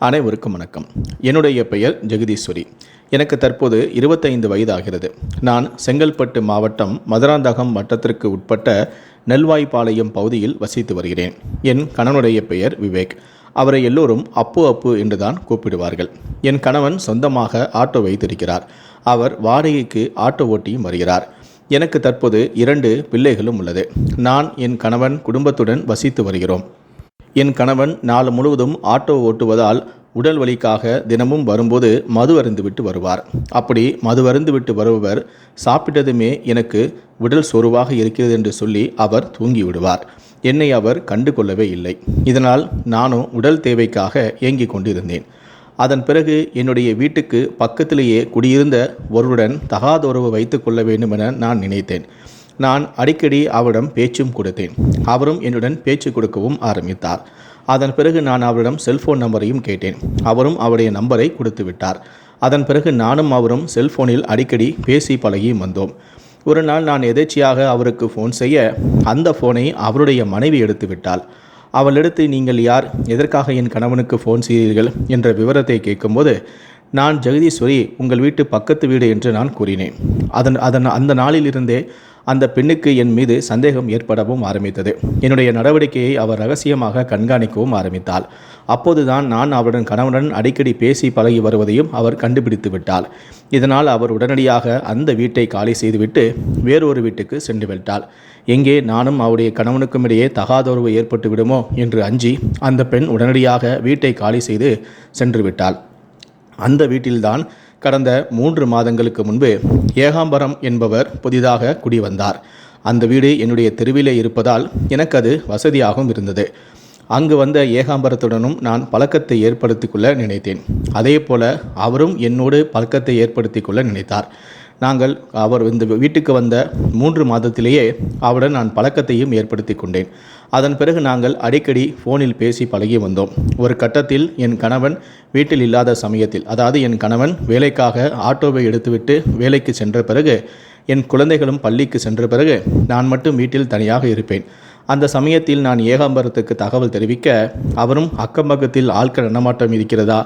அனைவருக்கும் வணக்கம். என்னுடைய பெயர் ஜெகதீஸ்வரி. எனக்கு தற்போது இருபத்தைந்து வயதாகிறது. நான் செங்கல்பட்டு மாவட்டம் மதுராந்தகம் வட்டத்திற்கு உட்பட்ட நெல்வாய்ப்பாளையம் பகுதியில் வசித்து வருகிறேன். என் கணவனுடைய பெயர் விவேக். அவரை எல்லோரும் அப்பு அப்பு என்றுதான் கூப்பிடுவார்கள். என் கணவன் சொந்தமாக ஆட்டோ வைத்திருக்கிறார். அவர் வாடகைக்கு ஆட்டோ ஓட்டியும் வருகிறார். எனக்கு தற்போது இரண்டு பிள்ளைகளும் உள்ளது. நான் என் கணவன் குடும்பத்துடன் வசித்து வருகிறோம். என் கணவன் நாள் முழுவதும் ஆட்டோ ஓட்டுவதால் உடல் வலிக்காக தினமும் வரும்போது மது அருந்துவிட்டு வருவார். அப்படி மது அருந்துவிட்டு வருபவர் சாப்பிட்டதுமே எனக்கு உடல் சோர்வாக இருக்கிறது என்று சொல்லி அவர் தூங்கிவிடுவார். என்னை அவர் கண்டு கொள்ளவே இல்லை. இதனால் நானும் உடல் தேவைக்காக ஏங்கிக் கொண்டிருந்தேன். அதன் பிறகு என்னுடைய வீட்டுக்கு பக்கத்திலேயே குடியிருந்த ஒருவருடன் தகாதுறவு வைத்துக் கொள்ள வேண்டும் என நான் நினைத்தேன். நான் அடிக்கடி அவரிடம் பேச்சும் கொடுத்தேன். அவரும் என்னுடன் பேச்சு கொடுக்கவும் ஆரம்பித்தார். அதன் பிறகு நான் அவரிடம் செல்போன் நம்பரையும் கேட்டேன். அவரும் அவருடைய நம்பரை கொடுத்து விட்டார். அதன் பிறகு நானும் அவரும் செல்போனில் அடிக்கடி பேசி பழகியும் வந்தோம். ஒரு நாள் நான் எதேச்சியாக அவருக்கு ஃபோன் செய்ய அந்த ஃபோனை அவருடைய மனைவி எடுத்து விட்டாள். அவளிடத்து நீங்கள் யார்? எதற்காக என் கணவனுக்கு ஃபோன் செய்தீர்கள்? என்ற விவரத்தை கேட்கும்போது நான் ஜெகதீஸ்வரி உங்கள் வீட்டு பக்கத்து வீடு என்று நான் கூறினேன். அதன் அதன் அந்த நாளிலிருந்தே அந்த பெண்ணுக்கு என் மீது சந்தேகம் ஏற்படவும் ஆரம்பித்தது. என்னுடைய நடவடிக்கையை அவர் ரகசியமாக கண்காணிக்கவும் ஆரம்பித்தாள். அப்போதுதான் நான் அவருடன் கணவனுடன் அடிக்கடி பேசி பழகி வருவதையும் அவர் கண்டுபிடித்து விட்டாள். இதனால் அவர் உடனடியாக அந்த வீட்டை காலி செய்துவிட்டு வேறொரு வீட்டுக்கு சென்று விட்டாள். எங்கே நானும் அவருடைய கணவனுக்கும் இடையே தகாதொருவு ஏற்பட்டு விடுமோ என்று அஞ்சி அந்த பெண் உடனடியாக வீட்டை காலி செய்து சென்று விட்டாள். அந்த வீட்டில்தான் கடந்த மூன்று மாதங்களுக்கு முன்பு ஏகாம்பரம் என்பவர் புதிதாக குடிவந்தார். அந்த வீடு என்னுடைய தெருவிலே இருப்பதால் எனக்கு அது வசதியாகவும் இருந்தது. அங்கு வந்த ஏகாம்பரத்துடனும் நான் பழக்கத்தை ஏற்படுத்தி கொள்ள நினைத்தேன். அதே போல அவரும் என்னோடு பழக்கத்தை ஏற்படுத்தி கொள்ள நினைத்தார். நாங்கள் அவர் இந்த வீட்டுக்கு வந்த மூன்று மாதத்திலேயே அவருடன் நான் பழக்கத்தையும் ஏற்படுத்தி கொண்டேன். அதன் பிறகு நாங்கள் அடிக்கடி ஃபோனில் பேசி பழகி வந்தோம். ஒரு கட்டத்தில் என் கணவன் வீட்டில் இல்லாத சமயத்தில் அதாவது என் கணவன் வேலைக்காக ஆட்டோவை எடுத்துவிட்டு வேலைக்கு சென்ற பிறகு என் குழந்தைகளும் பள்ளிக்கு சென்ற பிறகு நான் மட்டும் வீட்டில் தனியாக இருப்பேன். அந்த சமயத்தில் நான் ஏகாம்பரத்துக்கு தகவல் தெரிவிக்க அவரும் அக்கம் பக்கத்தில் ஆட்கள் நடமாட்டம் இருக்கிறதா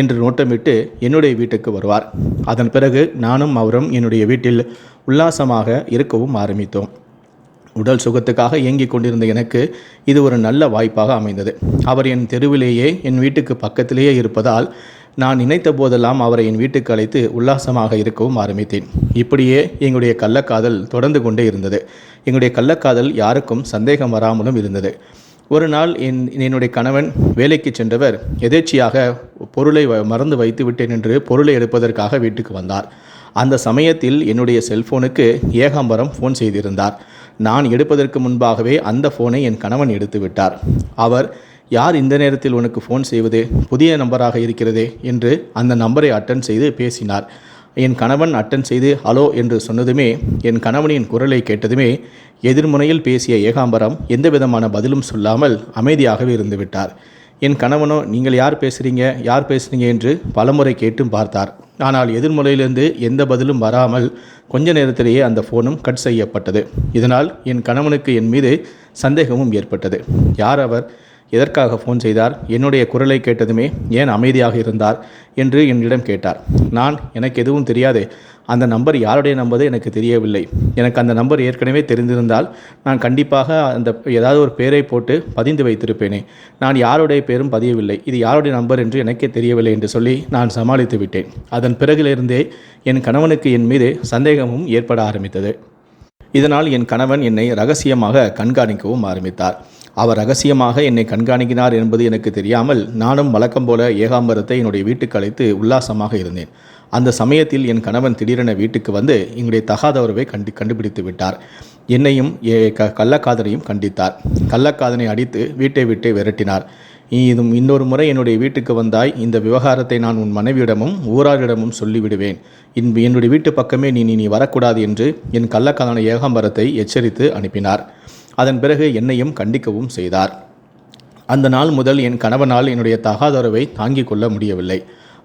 என்று நோட்டமிட்டு என்னுடைய வீட்டுக்கு வருவார். அதன் பிறகு நானும் அவரும் என்னுடைய வீட்டில் உல்லாசமாக இருக்கவும் ஆரம்பித்தோம். உடல் சுகத்துக்காக இயங்கிக் கொண்டிருந்த எனக்கு இது ஒரு நல்ல வாய்ப்பாக அமைந்தது. அவர் என் தெருவிலேயே என் வீட்டுக்கு பக்கத்திலேயே இருப்பதால் நான் நினைத்த போதெல்லாம் அவரை என் வீட்டுக்கு அழைத்து உல்லாசமாக இருக்கவும் ஆரம்பித்தேன். இப்படியே எங்களுடைய கள்ளக்காதல் தொடர்ந்து கொண்டே இருந்தது. எங்களுடைய கள்ளக்காதல் யாருக்கும் சந்தேகம் வராமலும் இருந்தது. ஒரு நாள் என் என்னுடைய கணவன் வேலைக்கு சென்றவர் எதேச்சியாக பொருளை வ- மறந்து வைத்து விட்டேன் என்று பொருளை எடுப்பதற்காக வீட்டுக்கு வந்தார். அந்த சமயத்தில் என்னுடைய செல்போனுக்கு ஏகாம்பரம் ஃபோன் செய்திருந்தார். நான் எடுப்பதற்கு முன்பாகவே அந்த ஃபோனை என் கணவன் எடுத்து விட்டார். அவர் யார் இந்த நேரத்தில் உனக்கு ஃபோன் செய்வது? புதிய நம்பராக இருக்கிறதே? என்று அந்த நம்பரை அட்டன் செய்து பேசினார். என் கணவன் அட்டன் செய்து ஹலோ என்று சொன்னதுமே என் கணவனின் குரலை கேட்டதுமே எதிர்முனையில் பேசிய ஏகாம்பரம் எந்த விதமான பதிலும் சொல்லாமல் அமைதியாகவே இருந்துவிட்டார். என் கணவனோ நீங்கள் யார் பேசுகிறீங்க யார் பேசுகிறீங்க என்று பலமுறை கேட்டும் பார்த்தார். ஆனால் எதிர்முறையிலிருந்து எந்த பதிலும் வராமல் கொஞ்ச நேரத்திலேயே அந்த ஃபோனும் கட் செய்யப்பட்டது. இதனால் என் கணவனுக்கு என் மீது சந்தேகமும் ஏற்பட்டது. யார் அவர்? எதற்காக ஃபோன் செய்தார்? என்னுடைய குரலை கேட்டதுமே ஏன் அமைதியாக இருந்தார்? என்று என்னிடம் கேட்டார். நான் எனக்கு எதுவும் தெரியாது. அந்த நம்பர் யாருடைய நம்பர் எனக்கு தெரியவில்லை. எனக்கு அந்த நம்பர் ஏற்கனவே தெரிந்திருந்தால் நான் கண்டிப்பாக அந்த ஏதாவது ஒரு பேரை போட்டு பதிந்து வைத்திருப்பேனே. நான் யாருடைய பேரும் பதியவில்லை. இது யாருடைய நம்பர் என்று எனக்கே தெரியவில்லை என்று சொல்லி நான் சமாளித்து விட்டேன். அதன் பிறகிலிருந்தே என் கணவனுக்கு என் மீது சந்தேகமும் ஏற்பட ஆரம்பித்தது. இதனால் என் கணவன் என்னை ரகசியமாக கண்காணிக்கவும் ஆரம்பித்தார். அவர் ரகசியமாக என்னை கண்காணிக்கிறார் என்பது எனக்கு தெரியாமல் நானும் வழக்கம் போல ஏகாம்பரத்தை என்னுடைய வீட்டுக்கு அழைத்து உல்லாசமாக இருந்தேன். அந்த சமயத்தில் என் கணவன் திடீரென வீட்டுக்கு வந்து எங்களுடைய தகாதவரவை கண்டு கண்டுபிடித்து விட்டார். என்னையும் ஏ- க கள்ளக்காதனையும் கண்டித்தார். கள்ளக்காதனை அடித்து வீட்டை விட்டு விரட்டினார். நீ இதும் இன்னொரு முறை என்னுடைய வீட்டுக்கு வந்தாய் இந்த விவகாரத்தை நான் உன் மனைவியிடமும் ஊராரிடமும் சொல்லிவிடுவேன். இன் என்னுடைய வீட்டு பக்கமே நீ நீ வரக்கூடாது என்று என் கள்ளக்காதன ஏகாம்பரத்தை எச்சரித்து அனுப்பினார். அதன் பிறகு என்னையும் கண்டிக்கவும் செய்தார். அந்த நாள் முதல் என் கணவனால் என்னுடைய தகாதரவை தாங்கிக் கொள்ள முடியவில்லை.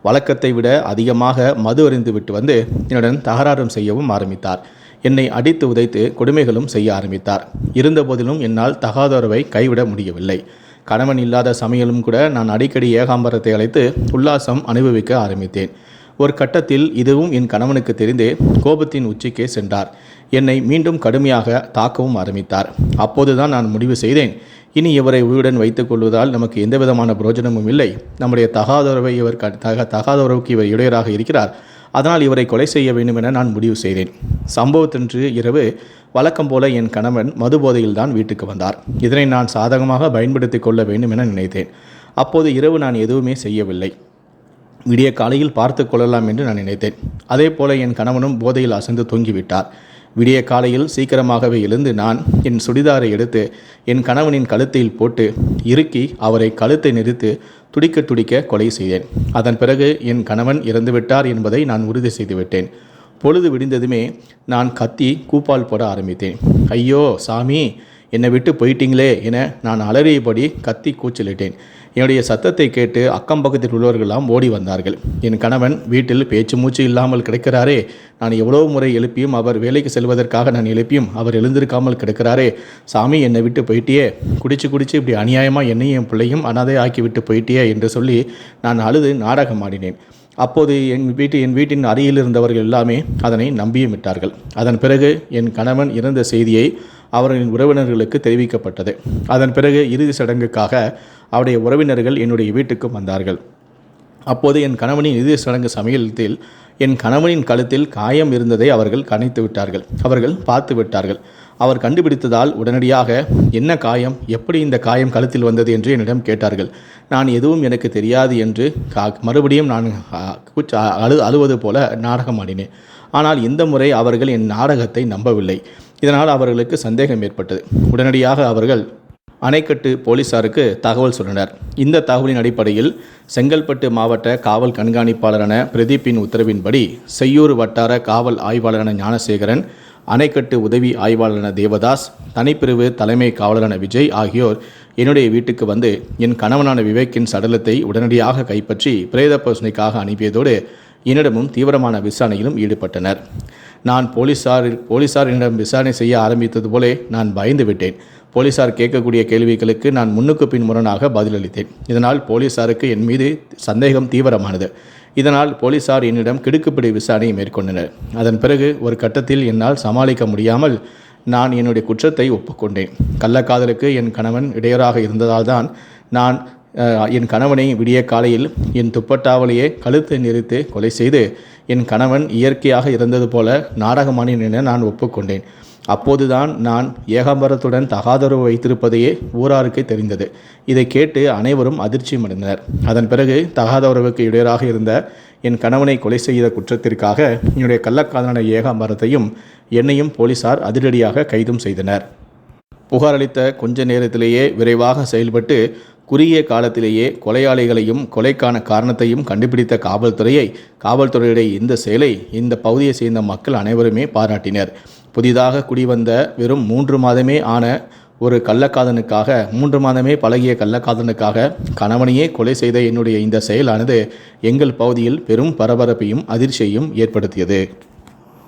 வழக்கத்தை விட அதிகமாக மது அறிந்து விட்டு வந்து என்னுடன் தகராறும் செய்யவும் ஆரம்பித்தார். என்னை அடித்து உதைத்து கொடுமைகளும் செய்ய ஆரம்பித்தார். இருந்தபோதிலும் என்னால் தகாதரவை கைவிட முடியவில்லை. கணவன் இல்லாத சமையலும் கூட நான் அடிக்கடி ஏகாம்பரத்தை அழைத்து உல்லாசம் அனுபவிக்க ஆரம்பித்தேன். ஒரு கட்டத்தில் இதுவும் என் கணவனுக்கு தெரிந்து கோபத்தின் உச்சிக்கே சென்றார். என்னை மீண்டும் கடுமையாக தாக்கவும் ஆரம்பித்தார். அப்போதுதான் நான் முடிவு செய்தேன். இனி இவரை உயிருடன் வைத்துக் கொள்வதால் நமக்கு எந்தவிதமான பிரயோஜனமும் இல்லை. நம்முடைய தகாதரவை இவர் க- தக தகாதரவுக்கு இவர் இடையராக இருக்கிறார். அதனால் இவரை கொலை செய்ய வேண்டும் என நான் முடிவு செய்தேன். சம்பவத்தன்று இரவு வழக்கம் போல என் கணவன் மது போதையில்தான் வீட்டுக்கு வந்தார். இதனை நான் சாதகமாக பயன்படுத்திக் கொள்ள வேண்டும் என நினைத்தேன். அப்போது இரவு நான் எதுவுமே செய்யவில்லை. விடிய காலையில் பார்த்து கொள்ளலாம் என்று நான் நினைத்தேன். அதே போல என் கணவனும் போதையில் அசைந்து தூங்கிவிட்டார். விடிய காலையில் சீக்கிரமாகவே எழுந்து நான் என் சுடிதாரை எடுத்து என் கணவனின் கழுத்தில் போட்டு இறுக்கி அவரை கழுத்தை நிறுத்து துடிக்க துடிக்க கொலை செய்தேன். அதன் பிறகு என் கணவன் இறந்துவிட்டார் என்பதை நான் உறுதி செய்துவிட்டேன். பொழுது விடிந்ததுமே நான் கத்தி கூப்பால் போட ஆரம்பித்தேன். ஐயோ சாமி என்னை விட்டு போயிட்டீங்களே என நான் அலறியபடி கத்தி கூச்சலிட்டேன். என்னுடைய சத்தத்தை கேட்டு அக்கம் பக்கத்தில் உள்ளவர்களெல்லாம் ஓடி வந்தார்கள். என் கணவன் வீட்டில் பேச்சு மூச்சு இல்லாமல் கிடைக்கிறாரே நான் எவ்வளவு முறை எழுப்பியும் அவர் வேலைக்கு செல்வதற்காக நான் எழுப்பியும் அவர் எழுந்திருக்காமல் கிடக்கிறாரே சாமி என்னை விட்டு போயிட்டியே குடிச்சு குடிச்சு இப்படி அநியாயமாக என்னையும் என் பிள்ளையும் அனாதை ஆக்கி விட்டு போயிட்டியே என்று சொல்லி நான் அழுது நாடகம் ஆடினேன். அப்போது என் வீட்டு என் வீட்டின் அருகில் இருந்தவர்கள் எல்லாமே அதனை நம்பியும் விட்டார்கள். அதன் பிறகு என் கணவன் இறந்த செய்தியை அவர்களின் உறவினர்களுக்கு தெரிவிக்கப்பட்டது. அதன் பிறகு இறுதி சடங்குக்காக அவருடைய உறவினர்கள் என்னுடைய வீட்டுக்கு வந்தார்கள். அப்போது என் கணவனின் இறுதி சடங்கு சமயத்தில் என் கணவனின் கழுத்தில் காயம் இருந்ததை அவர்கள் கணித்து விட்டார்கள். அவர்கள் பார்த்து விட்டார்கள். அவர் கண்டுபிடித்ததால் உடனடியாக என்ன காயம்? எப்படி இந்த காயம் கழுத்தில் வந்தது? என்று என்னிடம் கேட்டார்கள். நான் எதுவும் எனக்கு தெரியாது என்று கா- மறுபடியும் நான் அழு அழுவது போல நாடகம் ஆடினேன். ஆனால் இந்த முறை அவர்கள் என் நாடகத்தை நம்பவில்லை. இதனால் அவர்களுக்கு சந்தேகம் ஏற்பட்டது. உடனடியாக அவர்கள் அணைக்கட்டு போலீசாருக்கு தகவல் சொன்னனர். இந்த தகவலின் அடிப்படையில் செங்கல்பட்டு மாவட்ட காவல் கண்காணிப்பாளரான பிரதீப்பின் உத்தரவின்படி செய்யூர் வட்டார காவல் ஆய்வாளரான ஞானசேகரன் அணைக்கட்டு உதவி ஆய்வாளரான தேவதாஸ் தனிப்பிரிவு தலைமை காவலரான விஜய் ஆகியோர் என்னுடைய வீட்டுக்கு வந்து என் கணவனான விவேக்கின் சடலத்தை உடனடியாக கைப்பற்றி பிரேத பரிசோதனைக்காக அனுப்பியதோடு என்னிடமும் தீவிரமான விசாரணையிலும் ஈடுபட்டனர். நான் போலீசார் போலீசார் என்னிடம் விசாரணை செய்ய ஆரம்பித்தது போலே நான் பயந்து விட்டேன். போலீசார் கேட்கக்கூடிய கேள்விகளுக்கு நான் முன்னுக்கு பின் முரணாக பதிலளித்தேன். இதனால் போலீசாருக்கு என் மீது சந்தேகம் தீவிரமானது. இதனால் போலீசார் என்னிடம் கிடுக்குப்பிடி விசாரணையை மேற்கொண்டனர். அதன் பிறகு ஒரு கட்டத்தில் என்னால் சமாளிக்க முடியாமல் நான் என்னுடைய குற்றத்தை ஒப்புக்கொண்டேன். கள்ளக்காதலுக்கு என் கணவன் இடையராக இருந்ததால் தான் நான் என் கணவனை விடிய காலையில் என் துப்பட்டாவலையே கழுத்தை நிறுத்து கொலை செய்து என் கணவன் இயற்கையாக இருந்தது போல நாடகமானேன் என நான் ஒப்புக்கொண்டேன். அப்போதுதான் நான் ஏகாம்பரத்துடன் தகாதரவு வைத்திருப்பதையே ஊராருக்கு தெரிந்தது. இதை கேட்டு அனைவரும் அதிர்ச்சியடைந்தனர் அதன் பிறகு தகாதரவுக்கு இடையராக இருந்த என் கணவனை கொலை செய்த குற்றத்திற்காக என்னுடைய கள்ளக்காதலான ஏகாம்பரத்தையும் என்னையும் போலீசார் அதிரடியாக கைதும் செய்தனர். புகாரளித்த கொஞ்ச நேரத்திலேயே விரைவாக செயல்பட்டு குறுகிய காலத்திலேயே கொலையாளிகளையும் கொலைக்கான காரணத்தையும் கண்டுபிடித்த காவல்துறையை காவல்துறையுடைய இந்த செயலை இந்த பகுதியை சேர்ந்த மக்கள் அனைவருமே பாராட்டினர். புதிதாக குடிவந்த வெறும் மூன்று மாதமே ஆன ஒரு கள்ளக்காதனுக்காக மூன்று மாதமே பழகிய கள்ளக்காதனுக்காக கணவனையே கொலை செய்த என்னுடைய இந்த செயலானது எங்கள் பகுதியில் பெரும் பரபரப்பையும் அதிர்ச்சியையும் ஏற்படுத்தியது.